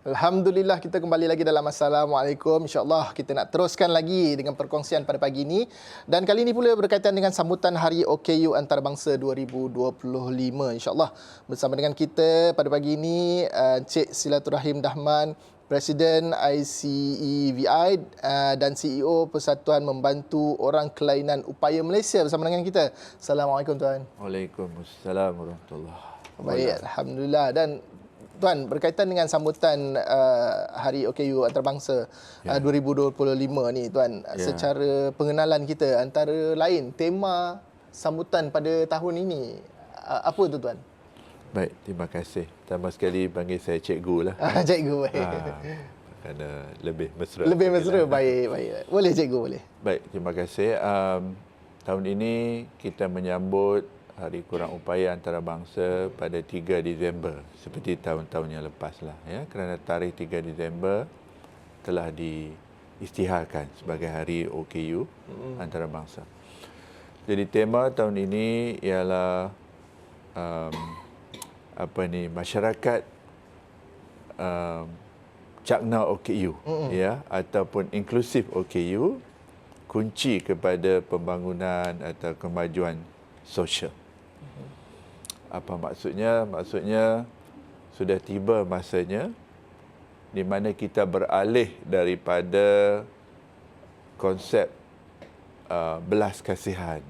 Alhamdulillah kita kembali lagi dalam Assalamualaikum. InsyaAllah kita nak teruskan lagi dengan perkongsian pada pagi ini. Dan kali ini pula berkaitan dengan sambutan Hari OKU Antarabangsa 2025. InsyaAllah bersama dengan kita pada pagi ini Encik Silaturahim Dahman, Presiden ICEVI uh, dan CEO Persatuan Membantu Orang Kelainan Upaya Malaysia bersama dengan kita. Assalamualaikum Tuan. Waalaikumsalam warahmatullahi Baik, Alhamdulillah. Dan Tuan, berkaitan dengan sambutan uh, Hari OKU Antarabangsa ya. uh, 2025 ni, Tuan, ya. secara pengenalan kita, antara lain tema sambutan pada tahun ini, uh, apa tu, Tuan? Baik, terima kasih. Pertama sekali panggil saya cikgu lah. Ah, cikgu, baik. Ha, kerana lebih mesra. Lebih mesra, lah. baik, baik. Boleh, cikgu, boleh. Baik, terima kasih. Um, tahun ini kita menyambut Hari Kurang Upaya Antarabangsa pada 3 Disember seperti tahun-tahun yang lepas lah ya kerana tarikh 3 Disember telah diisytiharkan sebagai hari OKU hmm. antarabangsa. Jadi tema tahun ini ialah um, apa ni masyarakat um, cakna OKU hmm. ya ataupun inklusif OKU kunci kepada pembangunan atau kemajuan sosial. Apa maksudnya? Maksudnya sudah tiba masanya di mana kita beralih daripada konsep uh, belas kasihan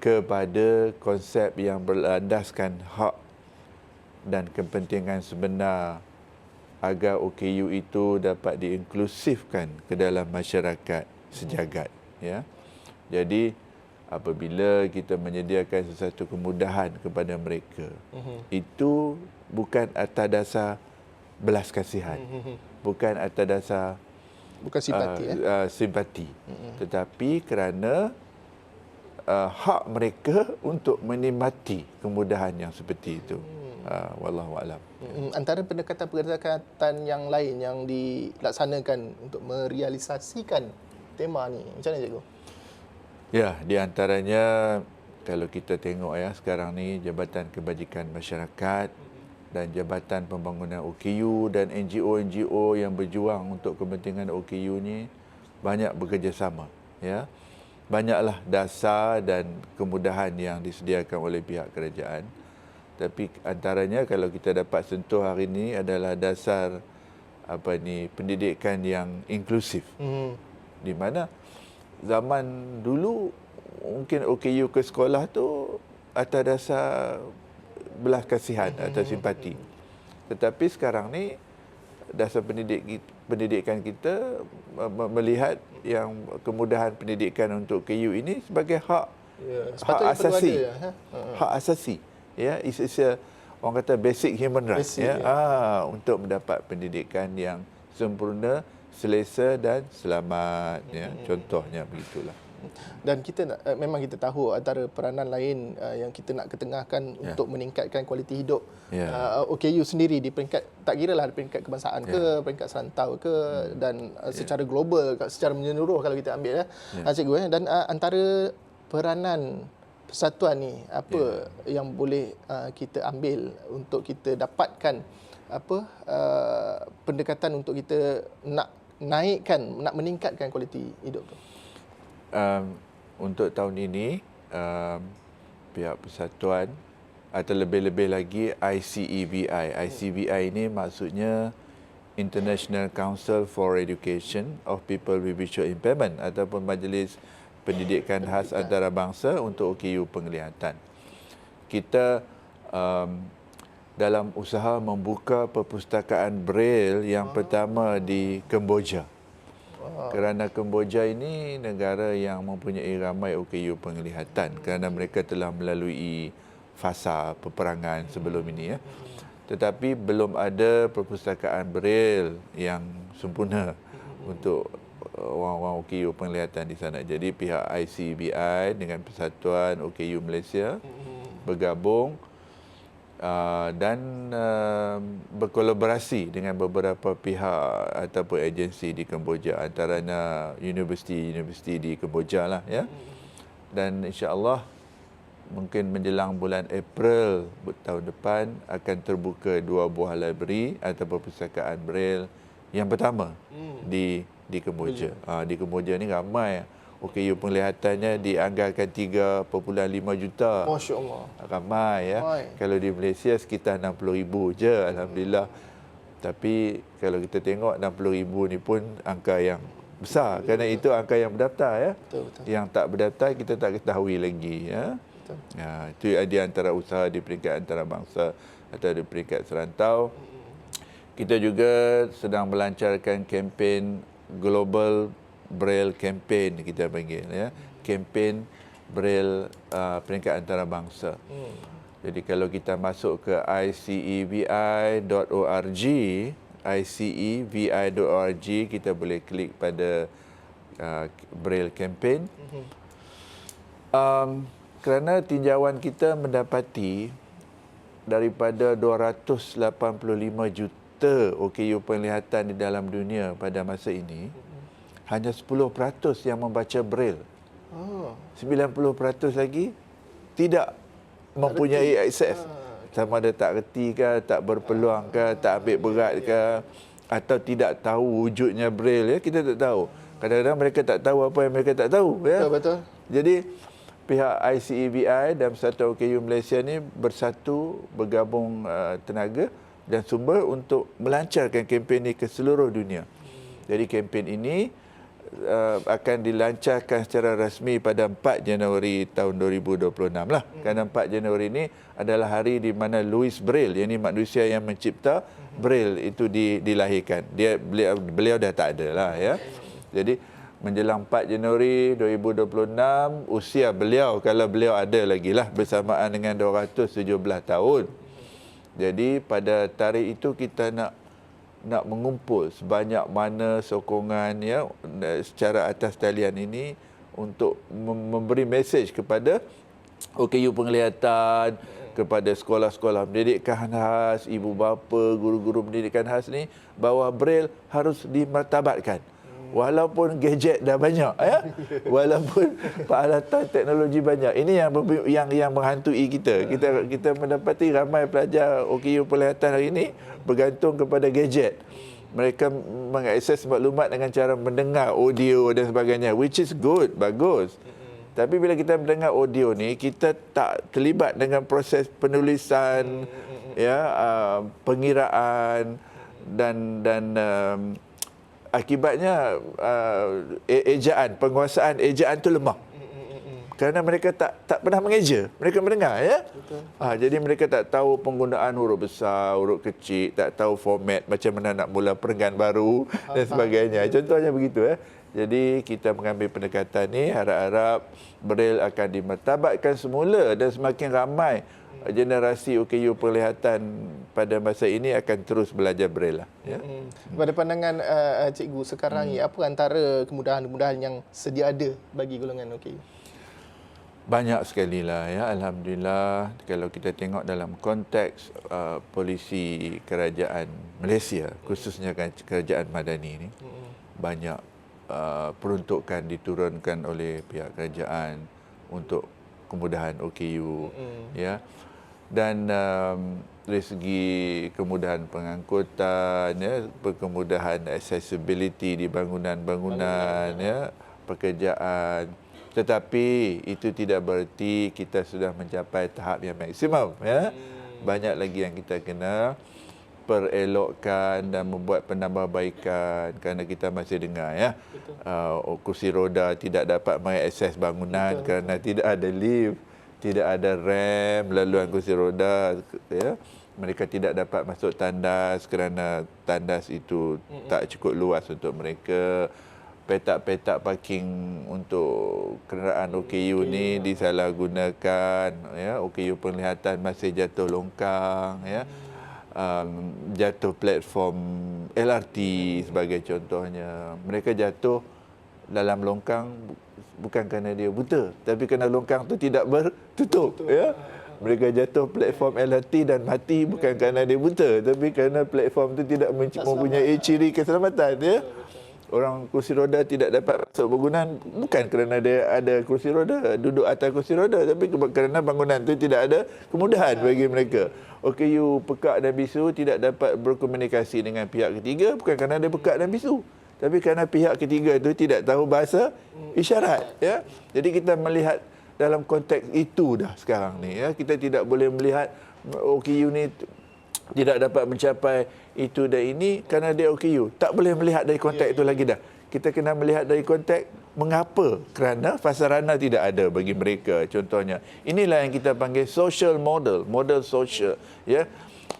kepada konsep yang berlandaskan hak dan kepentingan sebenar agar OKU itu dapat diinklusifkan ke dalam masyarakat sejagat ya. Jadi apabila kita menyediakan sesuatu kemudahan kepada mereka uh-huh. itu bukan atas dasar belas kasihan. Uh-huh. bukan atas dasar bukan simpati uh, uh, simpati. Uh-huh. tetapi kerana uh, hak mereka untuk menikmati kemudahan yang seperti itu. Uh, wallahu alam. Antara pendekatan-pendekatan yang lain yang dilaksanakan untuk merealisasikan tema ni macam mana cikgu Ya, di antaranya kalau kita tengok ya sekarang ni Jabatan Kebajikan Masyarakat dan Jabatan Pembangunan OKU dan NGO-NGO yang berjuang untuk kepentingan OKU ni banyak bekerjasama ya. Banyaklah dasar dan kemudahan yang disediakan oleh pihak kerajaan. Tapi antaranya kalau kita dapat sentuh hari ini adalah dasar apa ni pendidikan yang inklusif. Hmm. Di mana zaman dulu mungkin OKU ke sekolah tu atas dasar belah kasihan atau simpati. Tetapi sekarang ni dasar pendidik pendidikan kita melihat yang kemudahan pendidikan untuk KU ini sebagai hak ya, hak asasi. Ya, ha? Hak asasi. Ya, it's, it's a, orang kata basic human right basic, ya. ya. Ah, untuk mendapat pendidikan yang sempurna selesa dan selamat ya contohnya begitulah dan kita nak, uh, memang kita tahu antara peranan lain uh, yang kita nak ketengahkan yeah. untuk meningkatkan kualiti hidup yeah. uh, OKU sendiri di peringkat tak kira lah di peringkat kebangsaan yeah. ke peringkat serantau ke hmm. dan uh, secara yeah. global secara menyeluruh kalau kita ambil ya yeah. uh, cikgu eh dan uh, antara peranan persatuan ni apa yeah. yang boleh uh, kita ambil untuk kita dapatkan apa uh, pendekatan untuk kita nak naikkan nak meningkatkan kualiti hidup tu? Um, untuk tahun ini um, pihak persatuan atau lebih-lebih lagi ICEVI. ICEVI ini maksudnya International Council for Education of People with Visual Impairment ataupun Majlis Pendidikan Khas Antarabangsa untuk OKU Penglihatan. Kita um, dalam usaha membuka perpustakaan Braille yang oh. pertama di Kemboja. Kerana Kemboja ini negara yang mempunyai ramai OKU penglihatan kerana mereka telah melalui fasa peperangan sebelum ini ya. Tetapi belum ada perpustakaan Braille yang sempurna untuk uh, orang-orang OKU penglihatan di sana. Jadi pihak ICBI dengan Persatuan OKU Malaysia bergabung Uh, dan uh, berkolaborasi dengan beberapa pihak ataupun agensi di Kemboja antaranya universiti-universiti di Kemboja lah ya dan insya-Allah mungkin menjelang bulan April tahun depan akan terbuka dua buah library atau perpustakaan braille yang pertama hmm. di di Kemboja. Ha, di Kemboja ni ramai OKU penglihatannya dianggarkan 3.5 juta. Masya Allah. Ramai ya. Ramai. Kalau di Malaysia sekitar 60 ribu je Alhamdulillah. Tapi kalau kita tengok 60 ribu ni pun angka yang besar. Betul, Kerana betul. itu angka yang berdaftar ya. Betul, betul. Yang tak berdaftar kita tak ketahui lagi ya. Betul. Ya, itu di antara usaha di peringkat antarabangsa atau di peringkat serantau. Kita juga sedang melancarkan kempen Global Braille Campaign kita panggil ya. Kempen Braille uh, peringkat antarabangsa. Hmm. Jadi kalau kita masuk ke icevi.org, icevi.org kita boleh klik pada uh, Braille Campaign. Hmm. Um, kerana tinjauan kita mendapati daripada 285 juta OKU penglihatan di dalam dunia pada masa ini, hmm hanya 10% yang membaca braille. Oh. 90% lagi tidak mempunyai akses. Ah. Sama ada tak reti ke, tak berpeluang ke, tak ambil berat ke atau tidak tahu wujudnya braille ya, kita tak tahu. Kadang-kadang mereka tak tahu apa yang mereka tak tahu ya. Betul betul. Jadi pihak ICEBI dan Persatuan OKU Malaysia ni bersatu bergabung uh, tenaga dan sumber untuk melancarkan kempen ini ke seluruh dunia. Jadi kempen ini uh, akan dilancarkan secara rasmi pada 4 Januari tahun 2026 lah. Hmm. Kerana 4 Januari ini adalah hari di mana Louis Braille, yang ini manusia yang mencipta hmm. Braille itu di, dilahirkan. Dia beliau, beliau dah tak ada lah ya. Jadi menjelang 4 Januari 2026 usia beliau kalau beliau ada lagi lah bersamaan dengan 217 tahun. Jadi pada tarikh itu kita nak nak mengumpul sebanyak mana sokongan ya secara atas talian ini untuk memberi mesej kepada OKU penglihatan kepada sekolah-sekolah pendidikan khas, ibu bapa, guru-guru pendidikan khas ni bahawa braille harus dimartabatkan walaupun gadget dah banyak ya. Walaupun peralatan teknologi banyak. Ini yang yang yang menghantui kita. Kita kita mendapati ramai pelajar OKU penglihatan hari ini bergantung kepada gadget. Mereka mengakses maklumat dengan cara mendengar audio dan sebagainya which is good bagus. Tapi bila kita mendengar audio ni kita tak terlibat dengan proses penulisan ya uh, pengiraan dan dan um, akibatnya uh, e-, ejaan penguasaan ejaan tu lemah. Kerana mereka tak tak pernah mengeja. Mereka mendengar ya? Betul. Ha, jadi mereka tak tahu penggunaan huruf besar huruf kecil tak tahu format macam mana nak mula perenggan baru dan sebagainya. contohnya begitu ya jadi kita mengambil pendekatan ni harap-harap Braille akan dimertabatkan semula dan semakin ramai generasi OKU perlihatan pada masa ini akan terus belajar braille lah. Ya. Hmm. Pada pandangan uh, cikgu sekarang hmm. ini apa antara kemudahan-kemudahan yang sedia ada bagi golongan OKU? Banyak sekali lah ya alhamdulillah kalau kita tengok dalam konteks uh, polisi kerajaan Malaysia khususnya kan kerajaan Madani ini hmm. banyak uh, peruntukan diturunkan oleh pihak kerajaan untuk kemudahan OKU hmm. ya. Dan um, dari segi kemudahan pengangkutan ya kemudahan accessibility di bangunan-bangunan ya. pekerjaan. Tetapi itu tidak berarti kita sudah mencapai tahap yang maksimum ya. Hmm. banyak lagi yang kita kena perelokkan dan membuat penambahbaikan kerana kita masih dengar ya. Uh, kursi roda tidak dapat mengakses bangunan Betul. kerana tidak ada lift tidak ada rem laluan kursi roda ya. Mereka tidak dapat masuk tandas kerana tandas itu mm-hmm. tak cukup luas untuk mereka. Petak-petak parking untuk kenderaan OKU okay, ni ya. disalahgunakan ya. OKU penglihatan masih jatuh longkang ya um, jatuh platform LRT sebagai contohnya. Mereka jatuh dalam longkang bukan kerana dia buta tapi kerana longkang tu tidak bertutup Betul. ya. Mereka jatuh platform LRT dan mati bukan kerana dia buta tapi kerana platform tu tidak mempunyai ciri keselamatan ya orang kursi roda tidak dapat masuk bangunan bukan kerana dia ada kursi roda, duduk atas kursi roda tapi kerana bangunan itu tidak ada kemudahan bagi mereka. OKU pekak dan bisu tidak dapat berkomunikasi dengan pihak ketiga bukan kerana dia pekak dan bisu tapi kerana pihak ketiga itu tidak tahu bahasa isyarat ya. Jadi kita melihat dalam konteks itu dah sekarang ni ya. Kita tidak boleh melihat OKU ni tidak dapat mencapai itu dan ini kerana dia OKU. Tak boleh melihat dari konteks itu lagi dah. Kita kena melihat dari konteks mengapa kerana fasarana tidak ada bagi mereka contohnya. Inilah yang kita panggil social model, model social ya.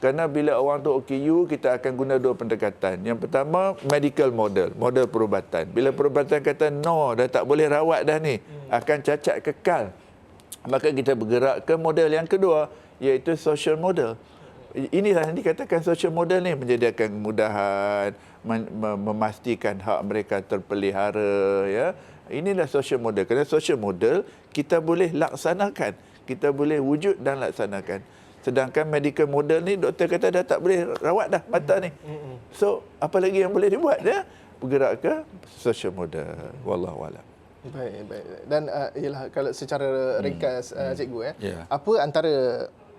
Kerana bila orang tu OKU, kita akan guna dua pendekatan. Yang pertama, medical model, model perubatan. Bila perubatan kata, no, dah tak boleh rawat dah ni, akan cacat kekal. Maka kita bergerak ke model yang kedua, iaitu social model inilah yang dikatakan social model ni menjadikan kemudahan memastikan hak mereka terpelihara ya. Inilah social model. Kerana social model kita boleh laksanakan. Kita boleh wujud dan laksanakan. Sedangkan medical model ni doktor kata dah tak boleh rawat dah mata ni. So apa lagi yang boleh dibuat ya? Bergerak ke social model. Wallahu alam. Baik baik. Dan uh, ialah kalau secara ringkas hmm. uh, cikgu ya. yeah. apa antara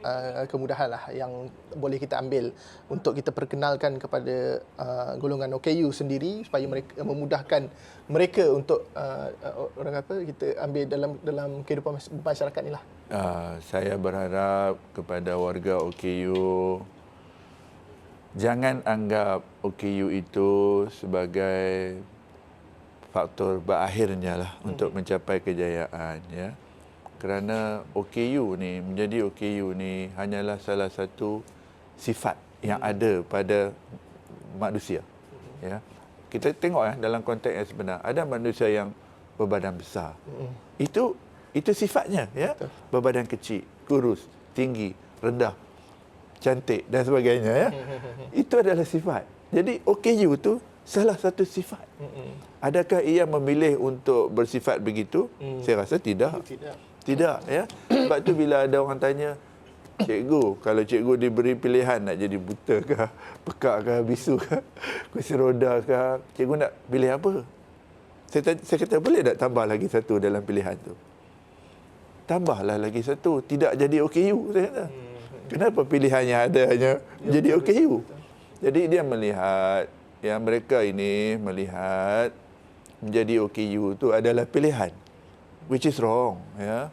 uh, kemudahan lah yang boleh kita ambil untuk kita perkenalkan kepada uh, golongan OKU sendiri supaya mereka memudahkan mereka untuk uh, orang apa kita ambil dalam dalam kehidupan masyarakat ni lah. Uh, saya berharap kepada warga OKU jangan anggap OKU itu sebagai faktor berakhirnya lah hmm. untuk mencapai kejayaan ya kerana OKU ni menjadi OKU ni hanyalah salah satu sifat yang ada pada manusia. Ya. Kita tengok ya dalam konteks yang sebenar. Ada manusia yang berbadan besar. Itu itu sifatnya ya. Berbadan kecil kurus tinggi rendah cantik dan sebagainya ya. Itu adalah sifat. Jadi OKU tu salah satu sifat. Adakah ia memilih untuk bersifat begitu? Saya rasa tidak. Tidak tidak ya. Sebab tu bila ada orang tanya, cikgu, kalau cikgu diberi pilihan nak jadi buta ke, pekak ke, bisu ke, kursi roda ke, cikgu nak pilih apa? Saya, saya kata boleh tak tambah lagi satu dalam pilihan tu? Tambahlah lagi satu, tidak jadi OKU saya kata. Kenapa pilihannya ada hanya jadi OKU? Jadi dia melihat yang mereka ini melihat menjadi OKU itu adalah pilihan which is wrong ya.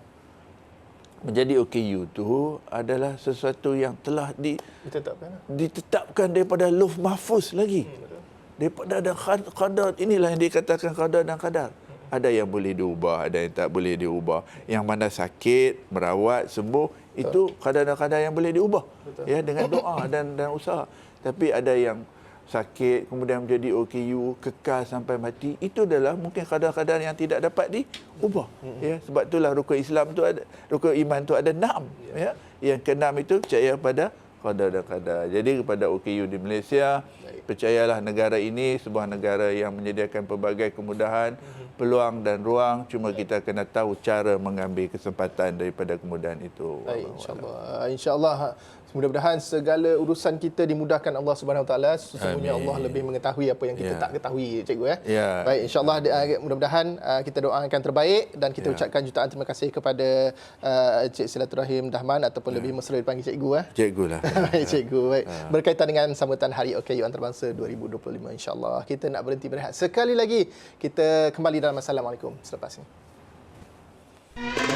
Menjadi OKU tu adalah sesuatu yang telah di, ditetapkan ditetapkan daripada luf mahfuz lagi. Hmm, daripada ada qadar inilah yang dikatakan qadar dan qadar hmm. ada yang boleh diubah ada yang tak boleh diubah. Yang mana sakit merawat sembuh betul. itu qadar yang boleh diubah betul. ya dengan doa dan dan usaha. Tapi ada yang sakit kemudian menjadi OKU kekal sampai mati itu adalah mungkin kadar-kadar yang tidak dapat diubah. Hmm. ya sebab itulah rukun Islam tu ada rukun iman tu ada enam ya. ya. Yang keenam itu percaya pada kadar dan kadar jadi kepada OKU di Malaysia percayalah negara ini sebuah negara yang menyediakan pelbagai kemudahan hmm. peluang dan ruang. Cuma kita kena tahu cara mengambil kesempatan daripada kemudahan itu. Insyaallah insyaallah Mudah-mudahan segala urusan kita dimudahkan Allah Subhanahu Wa Taala. Sesungguhnya Allah lebih mengetahui apa yang kita yeah. tak ketahui, cikgu ya. Yeah. Baik, insya-Allah uh, mudah-mudahan uh, kita doakan terbaik dan kita yeah. ucapkan jutaan terima kasih kepada uh, Cik Silaturahim Dahman ataupun yeah. lebih mesra dipanggil cikgu ya. Cikgu lah. Baik, cikgu. Baik. Yeah. Berkaitan dengan sambutan Hari OKU Antarabangsa 2025 insya-Allah. Kita nak berhenti berehat. Sekali lagi kita kembali dalam Assalamualaikum selepas ini.